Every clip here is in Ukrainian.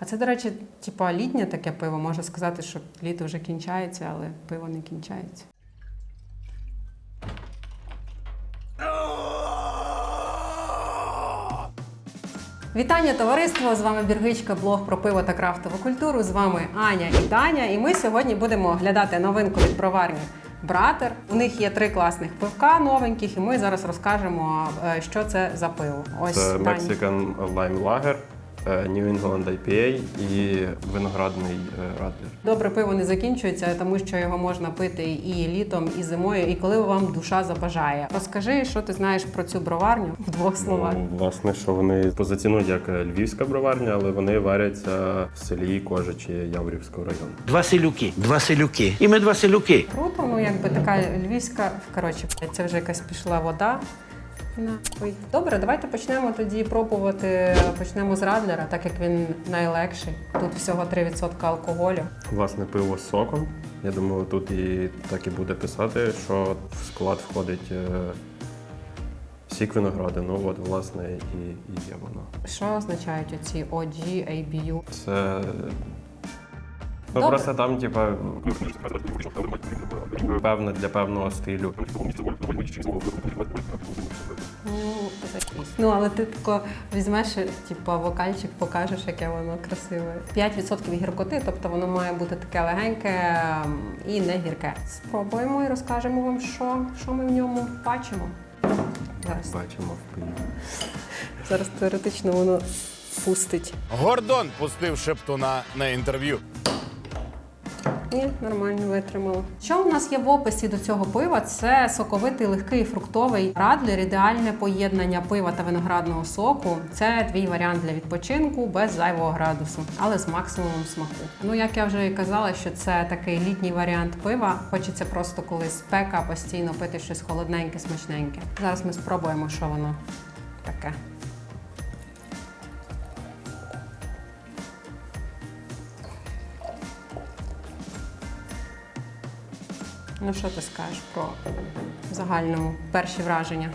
А це, до речі, типа літнє таке пиво. Можна сказати, що літо вже кінчається, але пиво не кінчається. Вітання, товариство! З вами Біргичка, блог про пиво та крафтову культуру. З вами Аня і Таня. І ми сьогодні будемо оглядати новинку від броварні Братер. У них є три класних пивка новеньких, і ми зараз розкажемо, е, що це за пиво. Ось Це Таня. Mexican Lime Lager, New England IPA і виноградний е, Радлер. Добре пиво не закінчується, тому що його можна пити і літом, і зимою, і коли вам душа забажає. Розкажи, що ти знаєш про цю броварню в двох словах. Ну, власне, що вони позиціонують як е, львівська броварня, але вони варяться в селі Кожичі Яврівського району. Два селюки, два селюки. І ми два селюки. Круто, ну якби така львівська. Коротше, це вже якась пішла вода. Нахуй. Добре, давайте почнемо тоді пробувати. Почнемо з Радлера, так як він найлегший. Тут всього 3% алкоголю. Власне, пиво з соком. Я думаю, тут і так і буде писати, що в склад входить е, сік виноградину. От, власне, і, і є воно. Що означають оці OG, ABU? Це. Ну, Добре. просто там, типа, певне для певного стилю. Ну, ну, але ти тако візьмеш, типу, вокальчик, покажеш, яке воно красиве. 5% гіркоти, тобто воно має бути таке легеньке і не гірке. Спробуємо і розкажемо вам, що, що ми в ньому бачимо. Зараз, Бачимо в пиві. зараз теоретично воно пустить. Гордон пустив шептуна на інтерв'ю. Ні, нормально витримало. Що у нас є в описі до цього пива? Це соковитий, легкий фруктовий радлер, ідеальне поєднання пива та виноградного соку. Це твій варіант для відпочинку без зайвого градусу, але з максимумом смаку. Ну як я вже і казала, що це такий літній варіант пива. Хочеться просто коли спека постійно пити щось холодненьке, смачненьке. Зараз ми спробуємо, що воно таке. Ну що ти скажеш про в загальному перші враження?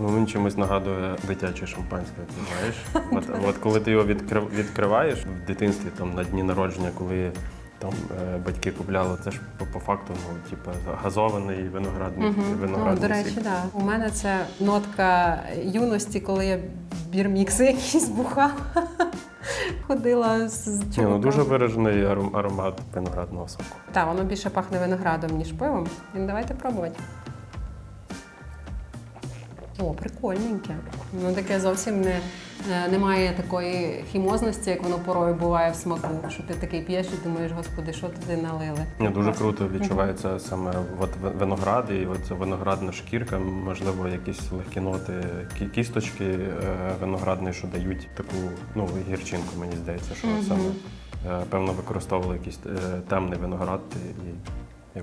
Ну, він чимось нагадує дитяче шампанське, ти знаєш. От, от коли ти його відкрив, відкриваєш в дитинстві, там на дні народження, коли там е, батьки купляли, це ж по, по факту, ну, типу, газований виноградний, Ну, виноградний до речі, сік. да. У мене це нотка юності, коли я бірмікси якісь бухала. Ходила з Ні, ну, дуже виражений аромат виноградного соку. Так, воно більше пахне виноградом, ніж пивом. І давайте пробувати. О, прикольненьке. Воно таке зовсім не, немає такої хімозності, як воно порою буває в смаку. Що ти такий п'єш і думаєш, господи, що туди налили. Ні, дуже круто відчувається саме от виноград і от виноградна шкірка, можливо, якісь легкі ноти, кісточки е, виноградної, що дають таку ну, гірчинку, мені здається, що саме е, певно використовували якийсь е, темний виноград і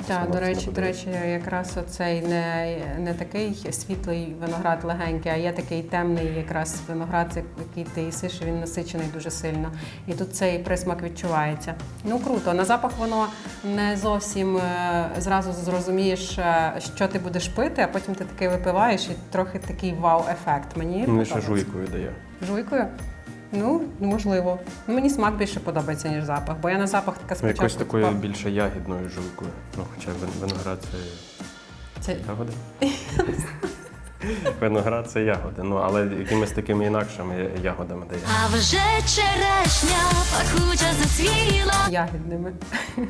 Так, до речі, до речі, якраз оцей не, не такий світлий виноград легенький, а є такий темний якраз виноград, який ти їсиш, він насичений дуже сильно. І тут цей присмак відчувається. Ну круто. На запах воно не зовсім е, зразу зрозумієш, е, що ти будеш пити, а потім ти такий випиваєш і трохи такий вау-ефект. Мені Мені ще жуйкою дає. Жуйкою? Ну, можливо. Ну, мені смак більше подобається, ніж запах, бо я на запах така Ну, спочатку. Якось такою більше ягідною жуйкою. Ну, хоча виноград це Це ягоди. Виноград це ягоди, ну але якимись такими інакшими ягодами дає. А вже черешня пахуча зацвіла. ягідними.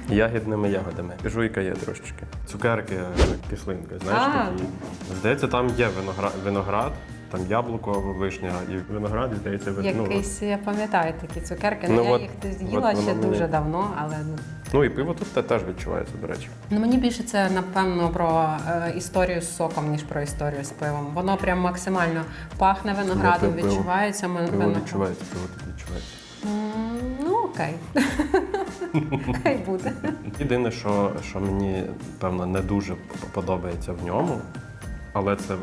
Ягідними ягодами. Жуйка є трошечки. Цукерки, е, кислинка, знаєш, А. такі. Здається, там є виноград, виноград, там яблуко, вишня і виноград, здається, ви- ну. Якийсь, я пам'ятаю такі цукерки. Ну, Ну, я от- їх не от воно ще мені- дуже давно, але ну. ну і пиво тут те- теж відчувається, до речі. ну мені більше це напевно про е, історію з соком, ніж про історію з пивом. Воно прям максимально пахне виноградом, пив- пиво. відчувається м- Пиво виноград. відчувається, пиво тут відчувається. М, Ну окей. Хай буде. Єдине, що, що мені, певно, не дуже п- подобається в ньому, але це е,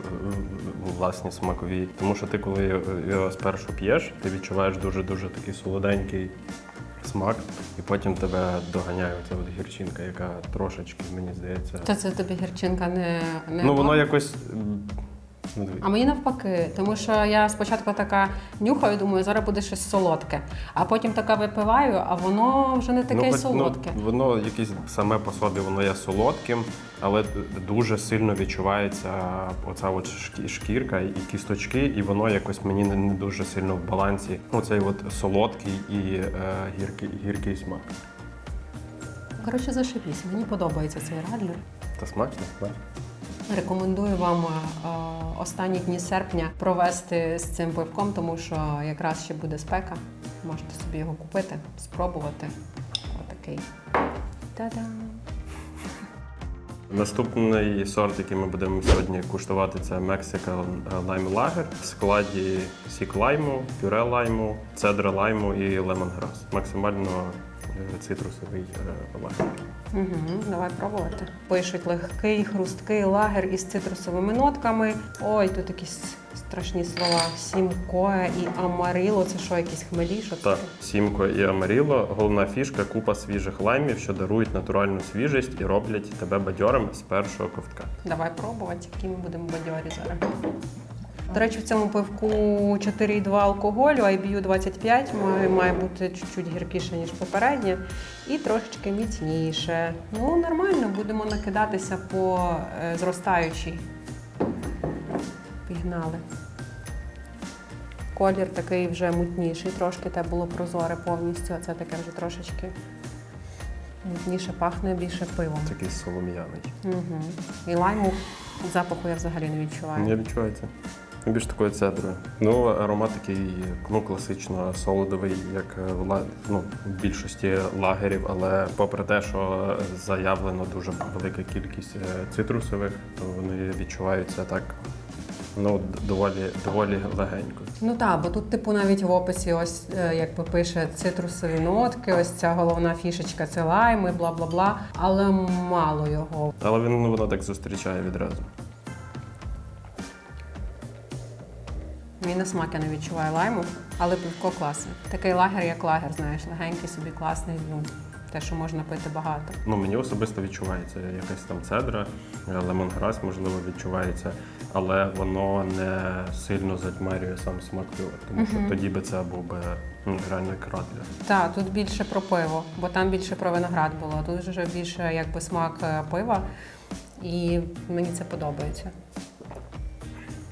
власні смакові. Тому що ти, коли його- спершу п'єш, ти відчуваєш дуже-дуже такий солоденький смак, і потім тебе доганяє ця от гірчинка, яка трошечки, мені здається. То це тобі гірчинка не, не Ну, воно якось. Ну. А мені навпаки, тому що я спочатку така нюхаю, думаю, зараз буде щось солодке. А потім така випиваю, а воно вже не таке й хоч- солодке. Ну, воно якесь саме по собі воно є солодким, але дуже сильно відчувається оця от шкірка і кісточки, і воно якось мені не, не дуже сильно в балансі. Оцей от солодкий і е, гіркий, гіркий смак. Коротше, зашибісь. Мені подобається цей радлер. Та смачно, так? Рекомендую вам е, останні дні серпня провести з цим пивком, тому що якраз ще буде спека. Можете собі його купити, спробувати. Отакий. Та-дам! Наступний сорт, який ми будемо сьогодні куштувати, це Мексика лайм лагер в складі сік лайму, пюре лайму, цедра лайму і лемонграс. Максимально е, цитрусовий е, лагер. Угу, давай пробувати. Пишуть легкий, хрусткий лагер із цитрусовими нотками. Ой, тут якісь страшні слова. Сімкоя і амарило. Це що, якісь хмелі? Що це? Так, сімко і амаріло. Головна фішка купа свіжих лаймів, що дарують натуральну свіжість і роблять тебе бадьорим з першого ковтка. Давай пробувати, які ми будемо бадьорі зараз. До речі, в цьому пивку 4,2 алкоголю, IBU 25, має, має бути чуть-чуть гіркіше, ніж попереднє, і трошечки міцніше. Ну, нормально, будемо накидатися по е, зростаючій. Пігнали. Колір такий вже мутніший, трошки те було прозоре повністю, а це таке вже трошечки мутніше пахне більше пивом. Такий солом'яний. Угу. І лайму запаху я взагалі не відчуваю. Не відчувається. Більш такою цедрою. Ну, аромат такий ну, класично солодовий, як е, в ну, в більшості лагерів, але попри те, що заявлено дуже велика кількість е, цитрусових, то вони відчуваються так ну, доволі, доволі легенько. Ну так, бо тут, типу, навіть в описі, ось е, якби пише цитрусові нотки, ось ця головна фішечка це лайми, бла бла бла. Але мало його. Але він ну, воно так зустрічає відразу. Мені на смак я не відчуваю лайму, але пивко класне. Такий лагер, як лагер, знаєш, легенький собі класний. Ну, те, що можна пити багато. Ну, мені особисто відчувається якась там цедра, е, лемонграс, можливо, відчувається, але воно не сильно затьмарює сам смак пива, тому що тоді би це був би ну, реально. Так, тут більше про пиво, бо там більше про виноград було. Тут вже більше якби смак е, пива, і мені це подобається.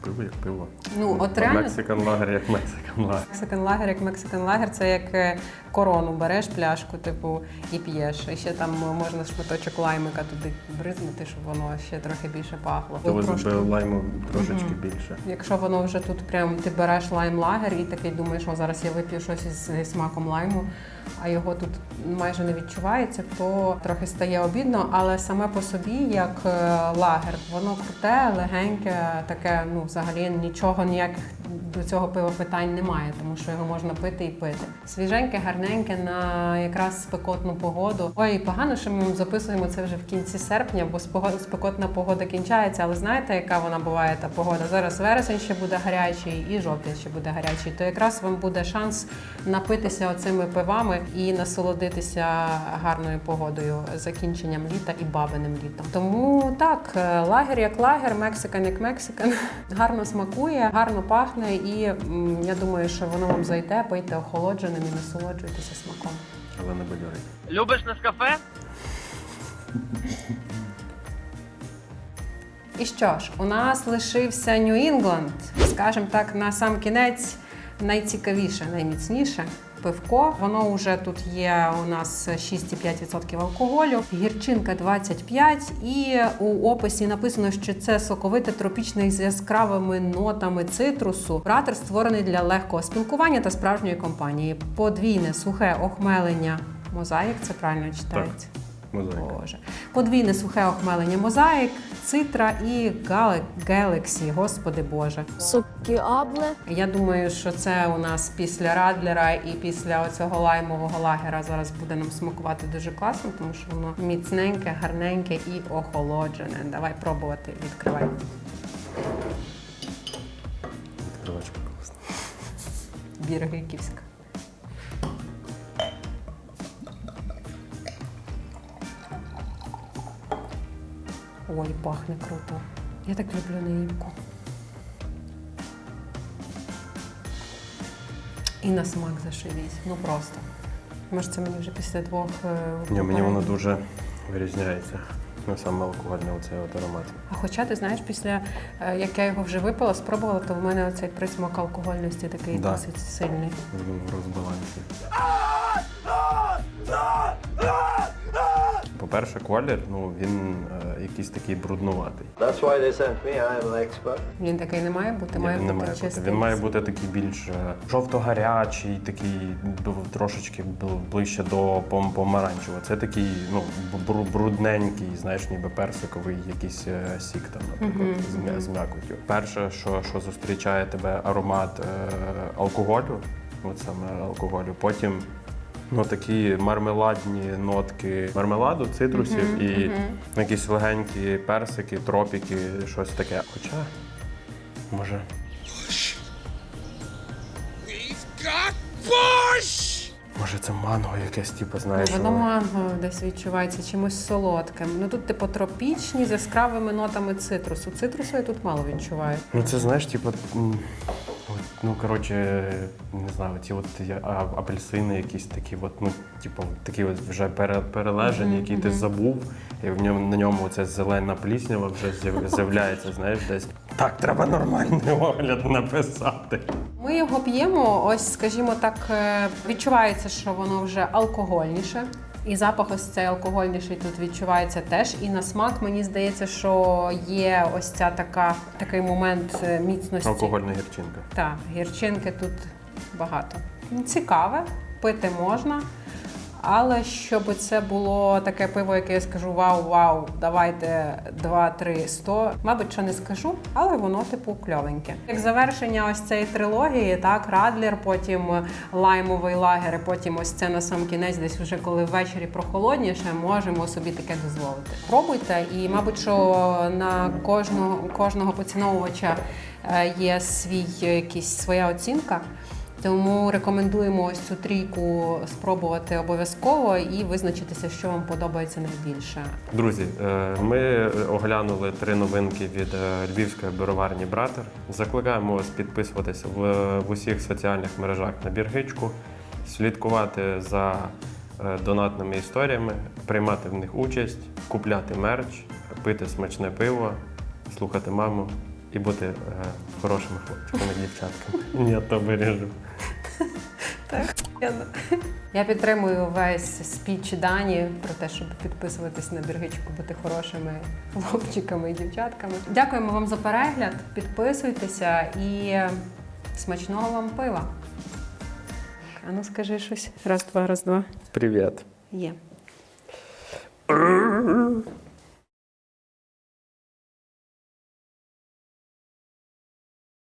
Пиво як пиво. Ну, от реально Мексикан лагер як мексикан лагер. Мексикан лагер, як мексикан лагер, це як е, корону береш пляшку, типу, і п'єш. І ще там можна шматочок лаймика туди бризнути, щоб воно ще трохи більше пахло. Того Трошки. лайму трошечки більше. Якщо воно вже тут прям ти береш лайм лагер і такий думаєш, що зараз я вип'ю щось із смаком лайму, а його тут майже не відчувається, то трохи стає обідно, але саме по собі, як е, лагер, воно круте, легеньке, таке, ну взагалі нічого ніяких до цього пива питань немає, тому що його можна пити і пити. Свіженьке, гарненьке на якраз спекотну погоду. Ой, погано, що ми записуємо це вже в кінці серпня, бо спекотна погода кінчається. Але знаєте, яка вона буває та погода? Зараз вересень ще буде гарячий, і жовтень ще буде гарячий. То якраз вам буде шанс напитися оцими пивами і насолодитися гарною погодою, закінченням літа і бабиним літом. Тому так, лагер як лагер, мексикан як мексикан. Гарно смакує, гарно пахне, і м, я думаю, що воно вам зайде, пийте охолодженим і насолоджуйтеся смаком. Але не бадьорить. Любиш Нескафе? І що ж, у нас лишився Нью-Інгланд. Скажімо так, на сам кінець найцікавіше, найміцніше. Пивко, воно вже тут є у нас 6,5% алкоголю, гірчинка 25, і у описі написано, що це соковите тропічне з яскравими нотами цитрусу. Братер створений для легкого спілкування та справжньої компанії. Подвійне сухе охмелення мозаїк, це правильно читається. Мозаїка. Боже. Подвійне сухе охмелення мозаїк, цитра і гелексі, господи Боже. Сокіабле. Я думаю, що це у нас після Радлера і після оцього лаймового лагера зараз буде нам смакувати дуже класно, тому що воно міцненьке, гарненьке і охолоджене. Давай пробувати, відкривай. Відкривачка класна. Біргиківська. Ой, пахне круто. Я так люблю наївку. І на смак зашивісь. Ну просто. Може, це мені вже після двох. Е, Ні, Мені воно дуже вирізняється. Ну, саме алкогольний оцей от аромат. А хоча ти знаєш, після е, як я його вже випила, спробувала, то в мене оцей присмак алкогольності такий да. досить сильний. В розбалансі. По-перше, колір, ну він е, якийсь такий бруднуватий. That's why they sent me. I am an expert. Він такий не має бути, має він не бути має бути. чистий. Він має бути такий більш е, жовто-гарячий, такий б- трошечки б- ближче до пом- помаранчевого. Це такий, ну, бру- брудненький, знаєш, ніби персиковий якийсь е, сік там, наприклад, з, м'я- з м'якоттю. Перше, що, що зустрічає тебе аромат е, алкоголю, от саме алкоголю, потім. Ну, такі мармеладні нотки мармеладу, цитрусів і якісь легенькі персики, тропіки, щось таке. Хоча, може, Може, це манго якесь, типу, знаєш. Воно воно- манго десь відчувається чимось солодким. Ну тут, типу, тропічні з яскравими нотами цитрусу. Цитрусу я тут мало відчуваю. Ну, це знаєш, типу, м, ну коротше, не знаю, ті от а- апельсини якісь такі, от, ну, типу, такі от вже пере, перележені, які ти забув, і в ньому на ньому ця зелена пліснява вже з'яв- з'являється, знаєш, десь. Так, треба нормальний огляд написати. Ми його п'ємо, ось, скажімо так, е, відчувається, що воно вже алкогольніше. І запах ось цей алкогольніший тут відчувається теж. І на смак мені здається, що є ось ця така такий момент е, міцності. Алкогольна гірчинка. Так, гірчинки тут багато. Цікаве, пити можна. Але щоб це було таке пиво, яке я скажу вау, вау, давайте 2-3 100, мабуть, що не скажу, але воно типу кльовеньке. Як завершення ось цієї трилогії, так, Радлер, потім лаймовий лагер, потім ось це на сам кінець, десь вже коли ввечері прохолодніше, можемо собі таке дозволити. Пробуйте, і мабуть, що на кожного кожного поціновувача е, є свій якийсь своя оцінка. Тому рекомендуємо ось цю трійку спробувати обов'язково і визначитися, що вам подобається найбільше. Друзі, е, ми оглянули три новинки від е, львівської броварні Братер. Закликаємо вас підписуватися в, в усіх соціальних мережах на біргичку, слідкувати за е, донатними історіями, приймати в них участь, купляти мерч, пити смачне пиво, слухати маму і бути е, хорошими хлопчиками, дівчатками. Ні, то виріжу. Так, Я підтримую весь спіч Дані про те, щоб підписуватись на біргичку, бути хорошими хлопчиками і дівчатками. Дякуємо вам за перегляд. Підписуйтеся і смачного вам пива. А ну скажи щось. Раз, два, раз, два. Привіт. Є.